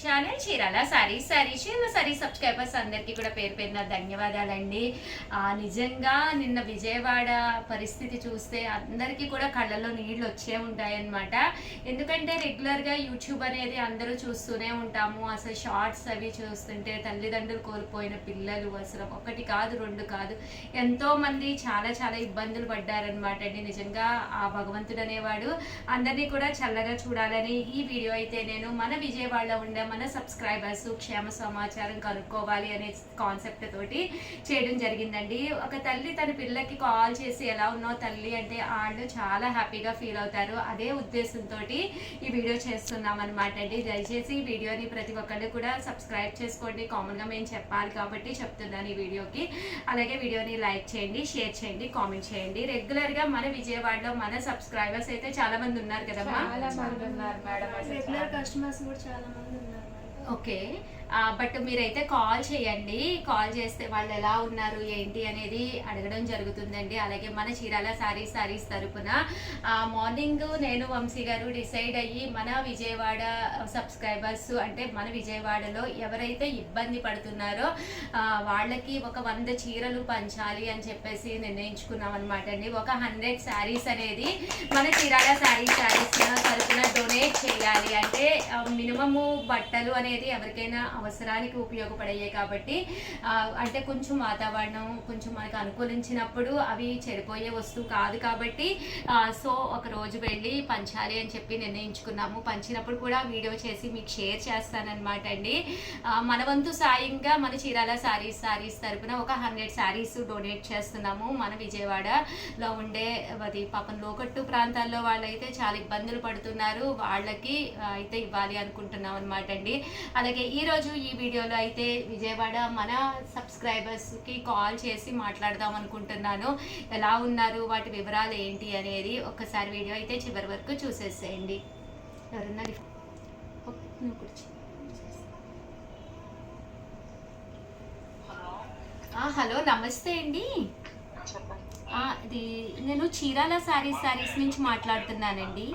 Channel Chirala sorry sorry Chirala sorry subscribers అందరికీ కూడా పేరు పేరున ధన్యవాదాలండి. నిజంగా నిన్న విజయవాడ పరిస్థితి చూస్తే అందరికీ కూడా కళ్ళలో నీళ్ళు వచ్చే ఉంటాయన్నమాట. ఎందుకంటే రెగ్యులర్గా యూట్యూబ్ అనేది అందరూ చూస్తూనే ఉంటాము. అసలు షార్ట్స్ అవి చూస్తుంటే తల్లిదండ్రులు కోల్పోయిన పిల్లలు అసలు ఒకటి కాదు రెండు కాదు. ఎంతో మంది చాలా చాలా ఇబ్బందులు పడ్డారనమాట అండి. నిజంగా ఆ భగవంతుడు అనేవాడు అందరినీ కూడా చల్లగా చూడాలని ఈ వీడియో అయితే నేను మన విజయవాడలో ఉండే మన సబ్స్క్రైబర్స్ క్షేమ సమాచారం కనుక్కోవాలి అనే కాన్సెప్ట్ తోటి చేయడం జరిగిందండి. ఒక తల్లి తన పిల్లకి కాల్ చేసి ఎలా ఉన్నావు తల్లి అంటే వాళ్ళు చాలా హ్యాపీగా ఫీల్ అవుతారు. అదే ఉద్దేశంతో ఈ వీడియో చేస్తున్నాం అనమాట అండి. దయచేసి ఈ వీడియోని ప్రతి ఒక్కళ్ళు కూడా సబ్స్క్రైబ్ చేసుకోండి. కామన్గా మేము చెప్పాలి కాబట్టి చెప్తున్నాను ఈ వీడియోకి అలాగే వీడియోని లైక్ చేయండి షేర్ చేయండి కామెంట్ చేయండి. రెగ్యులర్గా మన విజయవాడలో మన సబ్స్క్రైబర్స్ అయితే చాలా మంది ఉన్నారు కదమ్మా? చాలా మంది ఉన్నారు మేడం. రెగ్యులర్ కస్టమర్స్ కూడా చాలా మంది ఉన్నారు. ఓకే. బట్ మీరైతే కాల్ చేయండి. కాల్ చేస్తే వాళ్ళు ఎలా ఉన్నారు ఏంటి అనేది అడగడం జరుగుతుందండి. అలాగే మన చీరాల సారీస్ సారీస్ తరపున మార్నింగ్ నేను వంశీ గారు డిసైడ్ అయ్యి మన విజయవాడ సబ్స్క్రైబర్స్ అంటే మన విజయవాడలో ఎవరైతే ఇబ్బంది పడుతున్నారో వాళ్ళకి ఒక వంద చీరలు పంచాలి అని చెప్పేసి నిర్ణయించుకున్నాం అనమాట అండి. ఒక హండ్రెడ్ శారీస్ అనేది మన చీరాల శారీ శారీస్ తరపున డొనేట్ చేయాలి అంటే మినిమము బట్టలు అనేది ఎవరికైనా అవసరానికి ఉపయోగపడయ్యాయి కాబట్టి అంటే కొంచెం వాతావరణం కొంచెం మనకు అనుకూలించినప్పుడు అవి చెడిపోయే వస్తువు కాదు కాబట్టి సో ఒక రోజు వెళ్ళి పంచాలి అని చెప్పి నిర్ణయించుకున్నాము. పంచినప్పుడు కూడా వీడియో చేసి మీకు షేర్ చేస్తానన్నమాట అండి. మన వంతు సాయంగా మన చీరాల శారీస్ శారీస్ తరపున ఒక హండ్రెడ్ శారీస్ డొనేట్ చేస్తున్నాము. మన విజయవాడలో ఉండే అది పాపం లోకట్టు ప్రాంతాల్లో వాళ్ళైతే చాలా ఇబ్బందులు పడుతున్నారు. వాళ్ళకి అయితే ఇవ్వాలి అనుకుంటున్నాం అనమాట అండి. అలాగే ఈరోజు ఈ వీడియోలో అయితే విజయవాడ మన సబ్స్క్రైబర్స్కి కాల్ చేసి మాట్లాడదాం అనుకుంటున్నాను. ఎలా ఉన్నారు? వాటి వివరాలు ఏంటి అనేది ఒక్కసారి వీడియో అయితే చివరి వరకు చూసేసేయండి. ఎవరన్నా హలో నమస్తే అండి. చెప్పండి ఆ, ఇది నేను చీరాల శారీస్ శారీస్ నుంచి మాట్లాడుతున్నానండి.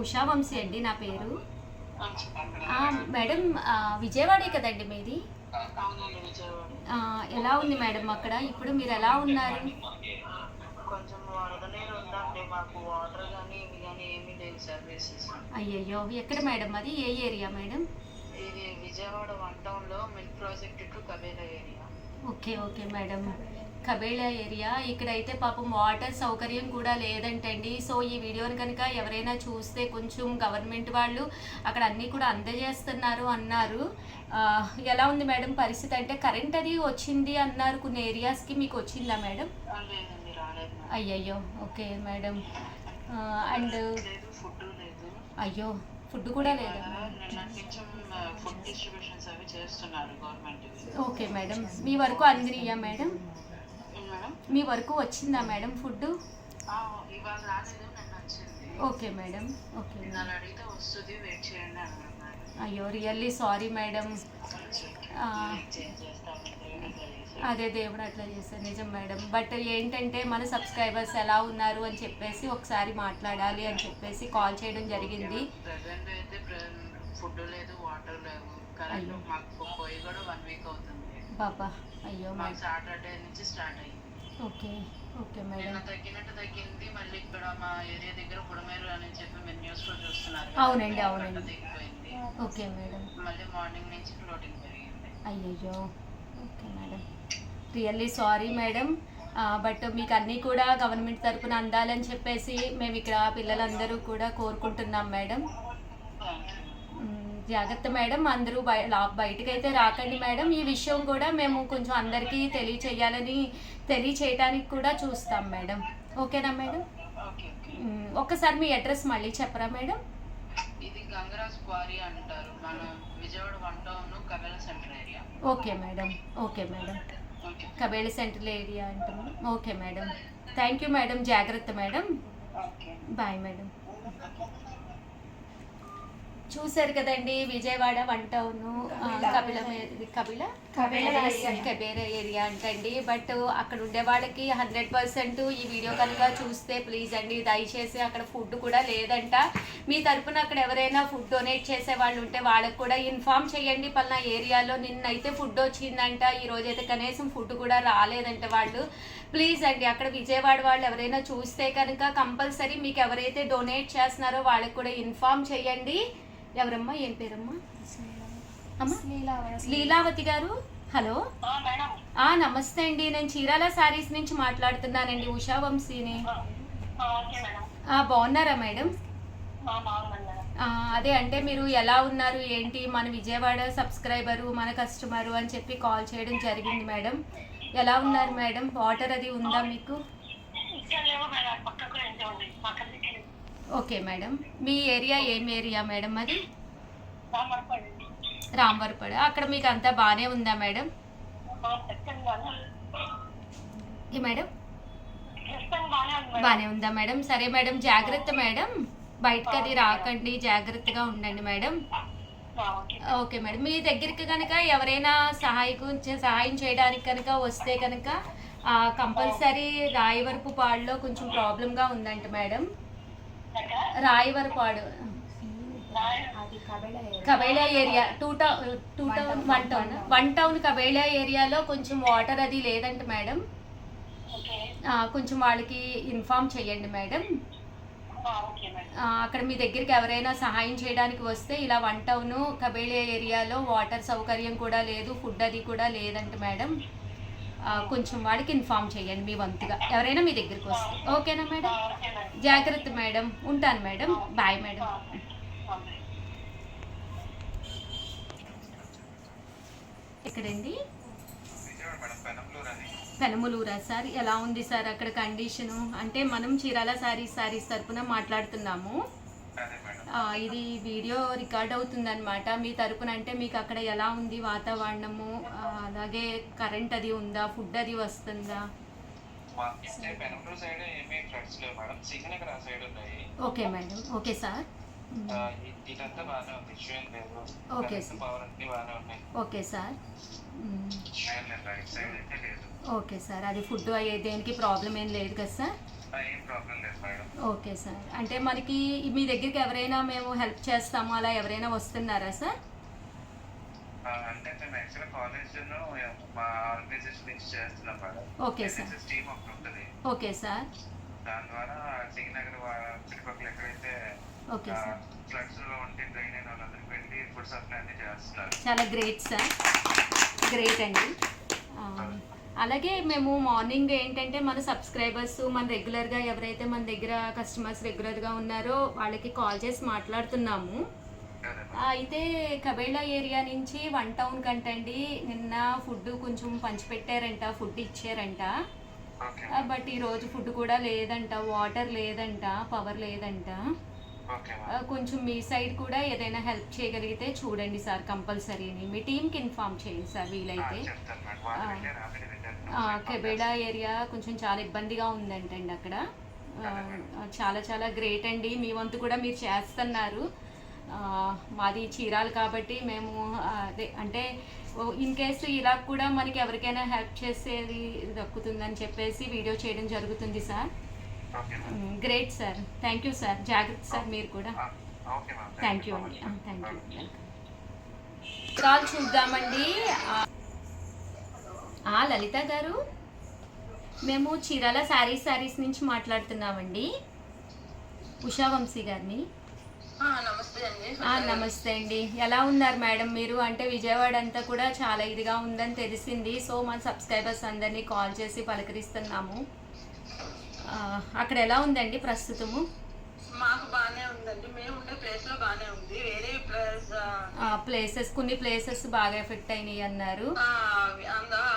ఉషా వంశీ అండి నా పేరు. మేడం విజయవాడే కదండి మీది? ఎలా ఉంది మేడం అక్కడ? ఇప్పుడు మీరు ఎలా ఉన్నారు? కొంచెం వరద నీరు ఉందండి మాకు వాటర్ కానీ ఇవి కానీ ఏమీ లేవు సర్వీసెస్ అయ్యయ్యో ఎక్కడ మేడం అది? ఏ ఏరియా మేడం? ఇది విజయవాడ వన్ టౌన్లో మిల్క్ ప్రాజెక్ట్ టు కబేలా area. Okay okay madam. కబేళా area. ఇక్కడైతే పాపం వాటర్ సౌకర్యం కూడా లేదంటండి. సో ఈ వీడియోని కనుక ఎవరైనా చూస్తే కొంచెం గవర్నమెంట్ వాళ్ళు అక్కడ అన్నీ కూడా అందజేస్తున్నారు అన్నారు. ఎలా ఉంది మేడం పరిస్థితి? అంటే కరెంట్ అది వచ్చింది అన్నారు కొన్ని ఏరియాస్కి మీకు వచ్చిందా మేడం. అయ్యయ్యో ఓకే మేడం. అండ్ అయ్యో ఫుడ్ కూడా లేదా? Okay madam. మీ వరకు అందినయా మేడం మేడం? మీ వరకు వచ్చిందా madam food okay madam okay. అడిగితే వస్తుంది వెయిట్ చేయండి అయ్యో రియల్లీ సారీ మేడం. అదే దేవుడు అట్లా చేశారు నిజం మేడం. బట్ ఏంటంటే మన సబ్స్క్రైబర్స్ ఎలా ఉన్నారు అని చెప్పేసి ఒకసారి మాట్లాడాలి అని చెప్పేసి కాల్ చేయడం జరిగింది. ఫుడ్ లేదు వాటర్ లేవు. కరెంట్. మాకు పోయి కూడా వన్ వీక్ అవుతుంది. బాబా అయ్యో సాటర్డే నుంచి స్టార్ట్ అయ్యింది. Okay okay madam. తగ్గినట్టు తగ్గింది మళ్ళీ ఇక్కడ మా ఏరియా దగ్గర బుడమేరు అని చెప్పి మీరు న్యూస్లో చూస్తున్నారు అవునండి, అవునండి. Okay madam. మళ్ళీ మార్నింగ్ నుంచి ఫ్లోటింగ్ పెరిగింది. అయ్యయ్యో. Okay madam. Really sorry madam. But మీకు అన్నీ కూడా గవర్నమెంట్ తరపున అందాలని చెప్పేసి మేము ఇక్కడ పిల్లలందరూ కూడా కోరుకుంటున్నాం మేడం. జాగ్రత్త మేడం అందరూ బయ లా- బయటకైతే రాకండి మేడం. ఈ విషయం కూడా మేము కొంచెం అందరికీ తెలియచేయాలని తెలియచేయడానికి కూడా చూస్తాం మేడం. ఓకేనా మేడం? ఓకే మ్, అడ్రస్ మళ్ళీ చెప్పరా మేడం? ఇది గంగరాజ్ క్వారీ అంటారు. మన Vijayawada one town కబెల centre area. Okay madam. Okay madam. కబేళ central area అంటున్నాం. Okay madam. Thank you madam. జాగ్రత్త మేడం. Bye madam. చూసారు కదండి విజయవాడ వన్ టౌన్ కపిల కపిల కబేరా ఏరియా. అంటండి. బట్ అక్కడ ఉండే వాళ్ళకి హండ్రెడ్ పర్సెంట్ ఈ వీడియో కనుక చూస్తే ప్లీజ్ అండి దయచేసి అక్కడ ఫుడ్ కూడా లేదంట. మీ తరపున అక్కడ ఎవరైనా ఫుడ్ డొనేట్ చేసే వాళ్ళు ఉంటే వాళ్ళకి కూడా ఇన్ఫామ్ చేయండి. పలానా ఏరియాలో నిన్నైతే ఫుడ్ వచ్చిందంట. ఈ రోజు అయితే కనీసం ఫుడ్ కూడా రాలేదంట వాళ్ళు. ప్లీజ్ అండి అక్కడ విజయవాడ వాళ్ళు ఎవరైనా చూస్తే కనుక కంపల్సరీ మీకు ఎవరైతే డొనేట్ చేస్తున్నారో వాళ్ళకి కూడా ఇన్ఫామ్ చేయండి. ఎవరమ్మా? ఏం పేరమ్మా? అమ్మా? లీలావతి లీలావతి గారు? హలో? ఆ నమస్తే అండి. నేను చీరాల శారీస్ నుంచి మాట్లాడుతున్నానండి ఉషా వంశీని. ఆ, బాగున్నారా మేడం? ఆ, అదే అంటే మీరు ఎలా ఉన్నారు ఏంటి? మన విజయవాడ సబ్స్క్రైబరు మన కస్టమరు అని చెప్పి కాల్ చేయడం జరిగింది మేడం. ఎలా ఉన్నారు మేడం? వాటర్ అది ఉందా మీకు? Okay madam. మీ ఏరియా ఏం ఏరియా మేడం అది? రాంవరపడ అక్కడ మీకు అంతా బాగానే ఉందా మేడం? మేడం? బాగానే ఉందా మేడం. సరే మేడం జాగ్రత్త మేడం. బయటకు అది రాకండి జాగ్రత్తగా ఉండండి మేడం. ఓకే. మేడం. మీ దగ్గరికి కనుక ఎవరైనా సహాయకు సహాయం చేయడానికి కనుక వస్తే కనుక కంపల్సరీ రాయవరపు పాడులో కొంచెం ప్రాబ్లంగా ఉందంట madam. Rayavarapadu. కబేళ area. Two town two town one town one town కబేళా ఏరియాలో కొంచెం వాటర్ అది లేదంట మేడం. కొంచెం వాళ్ళకి ఇన్ఫామ్ చేయండి మేడం. అక్కడ మీ దగ్గరికి ఎవరైనా సహాయం చేయడానికి వస్తే ఇలా వన్ టౌన్ కబేళా ఏరియాలో వాటర్ సౌకర్యం కూడా లేదు ఫుడ్ అది కూడా లేదంట మేడం. కొంచెం వాడికి ఇన్ఫామ్ చేయండి మీ వంతుగా. ఎవరైనా మీ దగ్గరికి వస్తే. ఓకేనా మేడం? జాగ్రత్త మేడం. ఉంటాను మేడం. Bye madam. ఎక్కడండి? పెనమలూరా సార్. ఎలా ఉంది సార్ అక్కడ కండిషను అంటే మనం చీరాల సారీస్ సారీస్ తరపున మాట్లాడుతున్నాము. ఇది వీడియో రికార్డ్ అవుతుందన్నమాట. మీ తరపున అంటే మీకు అక్కడ ఎలా ఉంది వాతావరణము? అలాగే కరెంట్ అది ఉందా? ఫుడ్ అది వస్తుందా? Okay madam okay sir okay okay sir okay sir అది ఫుడ్ అయ్యే దేనికి ప్రాబ్లం ఏం లేదు కదా సార్ ఓకే సార్. అంటే మనకి మీ దగ్గరికి ఎవరైనా మేము హెల్ప్ చేస్తాము అలా ఎవరైనా వస్తున్నారా సార్? అంటే మేము కాలేజ్ మా ఆర్గనైజేషన్ నుంచి చేస్తున్నాం madam. Okay sir. NSS team ఒకటి ఉంటుంది. Okay sir. దాని ద్వారా చుట్టుపక్కల ఎక్కడైతే ఓకే సార్. ఫ్లడ్స్లో ఉంటే డ్రైన్ అయిన వాళ్ళందరికీ వెళ్ళి ఫుడ్ సప్లై అన్ని చేస్తున్నారు. చాలా గ్రేట్ సార్. గ్రేట్ అండి. అలాగే మేము మార్నింగ్ ఏంటంటే మన సబ్స్క్రైబర్స్ మన రెగ్యులర్గా ఎవరైతే మన దగ్గర కస్టమర్స్ రెగ్యులర్గా ఉన్నారో వాళ్ళకి కాల్ చేసి మాట్లాడుతున్నాము. అయితే కబేళా ఏరియా నుంచి వన్ టౌన్ కంటండి. నిన్న ఫుడ్ కొంచెం పంచిపెట్టారంట ఫుడ్ ఇచ్చారంట. బట్ ఈరోజు ఫుడ్ కూడా లేదంట వాటర్ లేదంట పవర్ లేదంట. కొంచెం మీ సైడ్ కూడా ఏదైనా హెల్ప్ చేయగలిగితే చూడండి సార్ కంపల్సరీని మీ టీంకి ఇన్ఫామ్ చేయండి సార్ వీలైతే. కెబేడా ఏరియా కొంచెం చాలా ఇబ్బందిగా ఉందంటండి అక్కడ. చాలా చాలా గ్రేట్ అండి. మీ వంతు కూడా మీరు చేస్తున్నారు. మాది చీరాలు కాబట్టి మేము అదే అంటే ఇన్ కేసు ఇలా కూడా మనకి ఎవరికైనా హెల్ప్ చేసేది దక్కుతుందని చెప్పేసి వీడియో చేయడం జరుగుతుంది sir. Great sir thank you sir జాగ్రత్త సార్ మీరు కూడా. థ్యాంక్ యూ అండి. థ్యాంక్ యూ కాల్ చూద్దామండి. లలిత గారు మేము చీరాల శారీస్ శారీస్ నుంచి మాట్లాడుతున్నామండి. ఉషా వంశీ గారిని. ఆ, నమస్తే అండి. ఆ, నమస్తే అండి. ఎలా ఉన్నారు మేడం మీరు? అంటే విజయవాడ అంతా కూడా చాలా ఇదిగా ఉందని తెలిసింది. సో మన సబ్స్క్రైబర్స్ అందరినీ కాల్ చేసి పలకరిస్తున్నాము. అక్కడ ఎలా ఉందండి ప్రస్తుతము? మాకు బాగానే ఉందండి. మేము ఉండే ప్లేస్లో బాగానే ఉంది. వేరే ప్లేస్ ప్లేసెస్ కొన్ని ప్లేసెస్ బాగా ఎఫెక్ట్ అయినాయి అన్నారు.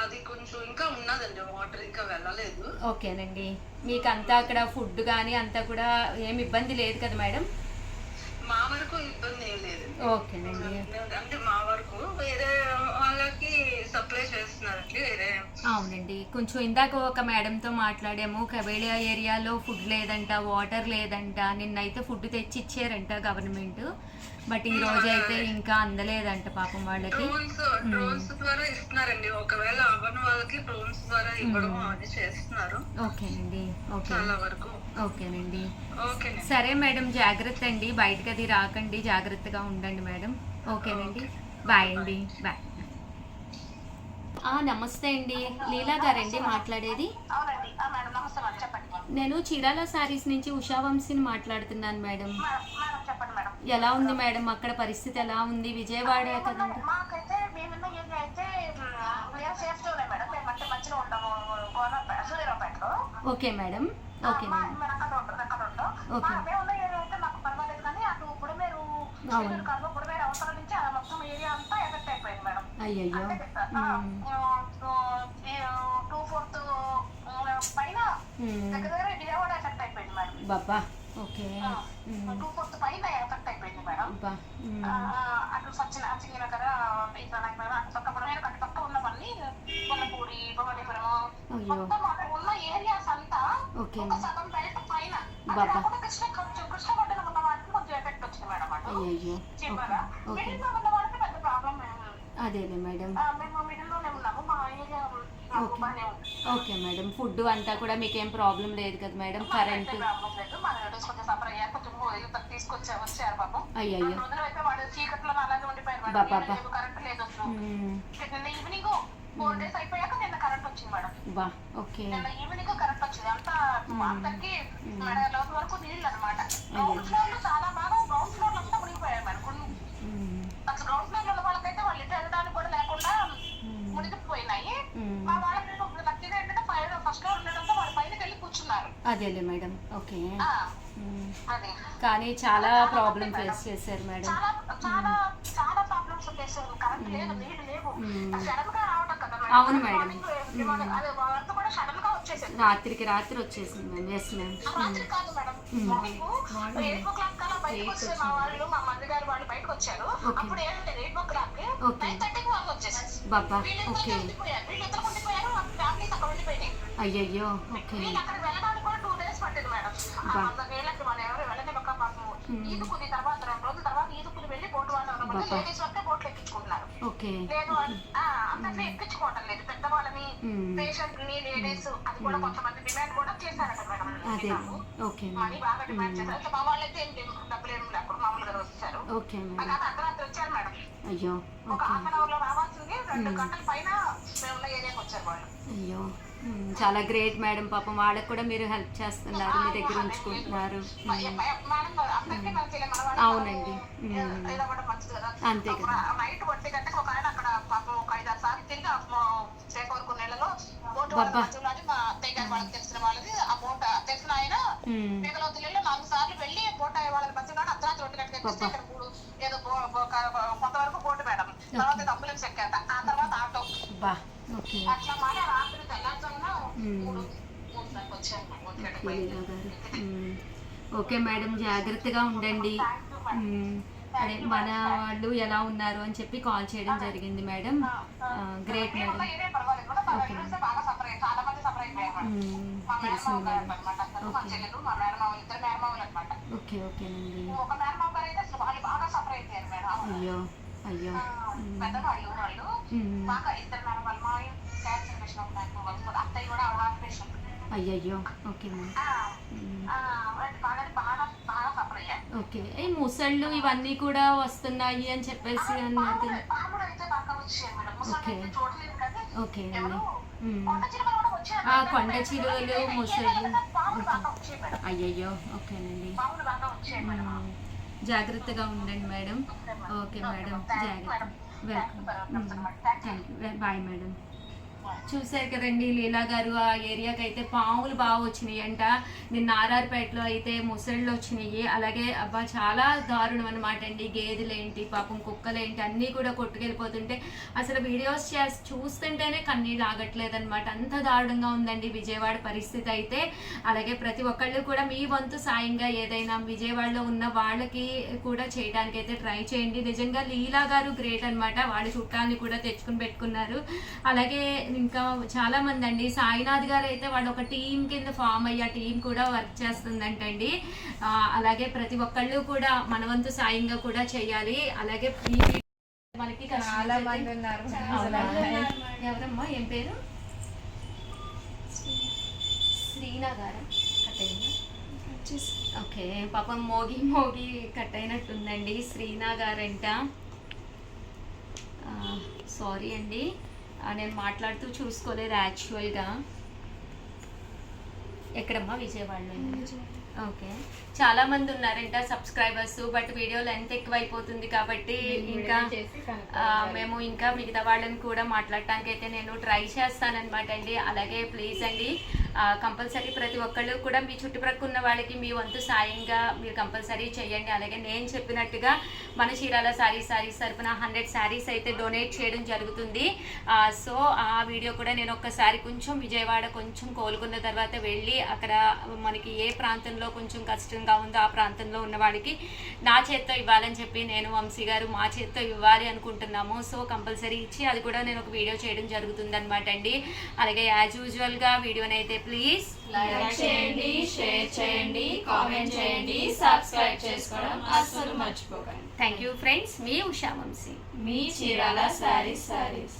అది కొంచెం ఇంకా ఉన్నదండి. వాటర్ ఇంకా వెళ్ళలేదు. ఓకేనండి. మీకు అంతా అక్కడ ఫుడ్ కానీ అంతా కూడా ఏమి ఇబ్బంది లేదు కదా మేడం? మా వరకు ఇబ్బంది ఏం లేదు ఓకేనండి. అంటే మా వరకు వేరే వాళ్ళకి సప్లై చేస్తున్నారండి వేరే అవునండి. కొంచెం ఇందాక ఒక మేడంతో మాట్లాడాము కబేళియా ఏరియాలో ఫుడ్ లేదంట వాటర్ లేదంట నిన్నైతే ఫుడ్ తెచ్చి ఇచ్చారంట గవర్నమెంట్ బట్ ఈ రోజు అయితే ఇంకా అందలేదంట పాపం వాళ్ళకి. డ్రోన్స్ డ్రోన్స్ ద్వారా ఇస్తున్నారండి. ఒకవేళ అవ్వని వాళ్ళకి డ్రోన్స్ ద్వారా ఇవ్వడం అది చేస్తున్నారు. ఓకేనండి. ఓకే. చాలా వరకు. ఓకేనండి. సరే మేడం జాగ్రత్త అండి. బయటకు అది రాకండి. జాగ్రత్తగా ఉండండి మేడం. ఓకేనండి. బాయ్ అండి. బాయ్. నమస్తే అండి. లీలా గారండి మాట్లాడేది? నేను చీరాల సారీస్ నుంచి ఉషా వంశీని మాట్లాడుతున్నాను మేడం. ఎలా ఉంది మేడం? అక్కడ పరిస్థితి ఎలా ఉంది? విజయవాడ కదండి okay madam. Okay madam. Okay. మా- అయ్యయ్యో. టూ ఫోర్త్ పైన. దగ్గర దగ్గర విజయవాడ ఎఫెక్ట్ అయిపోయింది మేడం. బాబా ఓకే. టూ ఫోర్త్ పైన ఎఫెక్ట్ అయిపోయింది మేడం. అటు సచిన సచిన కదా ఇక్కడ అటు పక్క ఉన్నవన్నీ కొల్లపూడి భవానీపురం అయ్యో. మొత్తం అక్కడ ఉన్న ఏరియాస్ అంతా ఒక సగం బయట పైన. కృష్ణ కొంచెం కృష్ణపట్నం ఉన్న వాటికి కొంచెం ఎఫెక్ట్ వచ్చింది మేడం అటు. చెప్పారా మిడిల్ ఉన్న అదేలే మేడం. మేము మిడిల్లోనే ఉన్నాము. మా ఓకే. Okay madam. ఫుడ్ అంతా కూడా మీకేం ప్రాబ్లం లేదు కదా మేడం? కరెంట్. మేడం. మేడం. బా ఓకే. ఈవినింగ్ కరెంట్ వచ్చింది. అంతా అందరికి మెడ లోతు వరకు నీళ్ళు అనమాట గ్రౌండ్ ఫ్లోర్ చాలా బాగా గ్రౌండ్ ఫ్లోర్లో అంతా మేడం. అసలు గ్రౌండ్ ఫ్లోర్లో ఉన్న వాళ్ళకైతే వాళ్ళు ఇటు వెళ్ళడానికి కూడా లేకుండా మ్మ్. మునిగిపోయినాయి మ్మ్. మా వాళ్ళకి లక్కీగా ఏంటంటే పైన ఫస్ట్ ఫ్లోర్ ఉండడంతో వాళ్ళ పైనకి వెళ్ళి కూర్చున్నారు అదేలే మేడం. ఓకే. కానీ చాలా ప్రాబ్లం ఫేస్ చేశారు మేడం. చాలా చాలా చాలా ప్రాబ్లమ్స్ ఉండేసారు కరెంట్ లేదు నీళ్ళు లేవు. మ్మ్. సడన్గా రావడం కదా మేడం. అవును మేడం. వాళ్ళంతా కూడా సడన్గా రాత్రికి రాత్రి వచ్చేసింది మ్యామ్ ఎస్ మ్యామ్ రాత్రి కాదు madam. Morning eight o'clock కల్లా బయటకు వస్తే మా వాళ్ళు మా మమ్మీ గారు వాళ్ళు బయటకు వచ్చారు. Okay. అప్పుడు ఏంటంటే eight o'clock Okay. Nine థర్టీకి వాళ్ళు వచ్చేసారు బాబా. ఓకే. ఉండిపోయారు. వీళ్ళిద్దరు ఉండిపోయారు. ఫ్యామిలీస్ అక్కడ ఉండిపోయినాయి. అయ్యయ్యో. ఓకే. ఈదుకుని తర్వాత రెండు రోజుల తర్వాత ఈదుకుని వెళ్ళి బోటు వాళ్ళు బాబా. లేడీస్ వస్తే బోట్లు ఎక్కించుకుంటున్నారు. లేదు అందరినీ ఎక్కించుకోవటం లేదు. పెద్దవాళ్ళని మ్మ్. పేషెంట్ని లేడీస్ అది కూడా కొంతమంది డిమాండ్ కూడా చేశారట మేడం. మనీ బాగా డిమాండ్ చేశారు. అయితే మా వాళ్ళైతే ఏం లేదు. డబ్బులు ఏం లేకుండా మామూలుగా వచ్చారు. అది మేడం. అర్ధరాత్రి వచ్చారు మేడం. అయ్యో. ఒక హాఫ్ అన్ అవర్లో రావాల్సింది. రెండు గంటల పైన అయ్యో. చాలా గ్రేట్ మేడం పాపం వాళ్ళకు కూడా మీరు హెల్ప్ చేస్తున్నారు మీ దగ్గర ఉంచుకుంటున్నారు అవునండి. అంతే కదా. బాబా. నాలుగు సార్లు వెళ్ళి అర్ధరాత్రి ఒంటి గంటకి ఏదో కొంతవరకు మేడం తర్వాత అంబులెన్స్ ఆ తర్వాత ఆటో బా ఓకే. ఓకే మేడం జాగ్రత్తగా ఉండండి. అదే మన వాళ్ళు ఎలా ఉన్నారు అని చెప్పి కాల్ చేయడం జరిగింది మేడం. Great madam. అనమాట ఓకే ఓకేనండి అయ్యో. అయ్యో. పెద్దవాళ్ళు వాళ్ళు. బాగా ఇద్దరు మేనమామలు మా క్యాన్సర్ పేషెంట్ ఒక మేనమామ వాళ్ళు అత్తయ్య కూడా హార్ట్ పేషెంట్ అయ్యయ్యో. Okay okay. ఈ ముసళ్ళు ఇవన్నీ కూడా వస్తున్నాయి అని చెప్పేసి ముసలి ఓకే. ఓకే అండి. కొండ చిలువలు, ముసళ్ళు. అయ్యయ్యో. ఓకేనండి. జాగ్రత్తగా ఉండండి మేడం. Okay madam. జాగ్రత్త. Welcome thank you bye madam చూసారు కదండి లీలా గారు ఆ ఏరియాకి అయితే పాములు బాగా వచ్చినాయి అంట. నిన్న ఆర్ఆర్పేటలో అయితే ముసళ్ళు వచ్చినాయి. అలాగే అబ్బా చాలా దారుణం అనమాట అండి. గేదెలేంటి పాపం కుక్కలేంటి అన్నీ కూడా కొట్టుకెళ్ళిపోతుంటే అసలు వీడియోస్ చేసి చూస్తుంటేనే కన్నీళ్ళు ఆగట్లేదు అనమాట అంత దారుణంగా ఉందండి విజయవాడ పరిస్థితి అయితే. అలాగే ప్రతి ఒక్కళ్ళు కూడా మీ వంతు సాయంగా ఏదైనా విజయవాడలో ఉన్న వాళ్ళకి కూడా చేయడానికి అయితే ట్రై చేయండి. నిజంగా లీలా గారు గ్రేట్ అన్నమాట. వాళ్ళ చుట్టాలని కూడా తెచ్చుకుని పెట్టుకున్నారు. అలాగే ఇంకా చాలా మంది అండి. సాయినాథ్ గారు అయితే వాళ్ళు ఒక టీం కింద ఫామ్ అయ్యి ఆ టీం కూడా వర్క్ చేస్తుందంటండి. అలాగే ప్రతి ఒక్కళ్ళు కూడా మన వంతు సాయంగా కూడా చేయాలి. అలాగే మనకి చాలా మంది ఉన్నారు. ఎవరమ్మా ఏం పేరు? శ్రీనా గారా? ఓకే పాపం మోగి మోగి కట్ అయినట్టుందండి శ్రీనా గారంట. సారీ అండి. నేను మాట్లాడుతూ చూసుకోలేదు యాక్చువల్గా ఎక్కడమ్మా విజయవాడలో? ఓకే. చాలా మంది ఉన్నారంట సబ్స్క్రైబర్స్ బట్ వీడియో లెంత్ ఎక్కువైపోతుంది కాబట్టి ఇంకా మేము ఇంకా మిగతా వాళ్ళని కూడా మాట్లాడటానికి అయితే నేను ట్రై చేస్తానన్నమాట అండి. అలాగే ప్లీజ్ అండి కంపల్సరీ ప్రతి ఒక్కళ్ళు కూడా మీ చుట్టుప్రక్కల ఉన్న వాళ్ళకి మీ వంతు సాయంగా మీరు కంపల్సరీ చేయండి. అలాగే నేను చెప్పినట్టుగా మన చీరాల శారీ శారీస్ తరఫున హండ్రెడ్ శారీస్ అయితే డొనేట్ చేయడం జరుగుతుంది. సో ఆ వీడియో కూడా నేను ఒక్కసారి కొంచెం విజయవాడ కొంచెం కోలుకున్న తర్వాత వెళ్ళి అక్కడ మనకి ఏ ప్రాంతంలో కొంచెం కష్టంగా ఉందో ఆ ప్రాంతంలో ఉన్న వాళ్ళకి నా చేత్తో ఇవ్వాలని చెప్పి నేను వంశీ గారు మా చేత్తో ఇవ్వాలి అనుకుంటున్నాము. సో కంపల్సరీ ఇచ్చి అది కూడా నేను ఒక వీడియో చేయడం జరుగుతుంది అనమాట అండి. అలాగే యాజ్ యూజువల్గా వీడియోని అయితే ప్లీజ్ లైక్ చేయండి షేర్ చేయండి కామెంట్ చేయండి సబ్స్క్రైబ్ చేసుకోవడం అస్సలు మర్చిపోకండి. థ్యాంక్ యూ ఫ్రెండ్స్ మీ ఉషా వంశీ. మీ చీరాల శారీస్ శారీస్.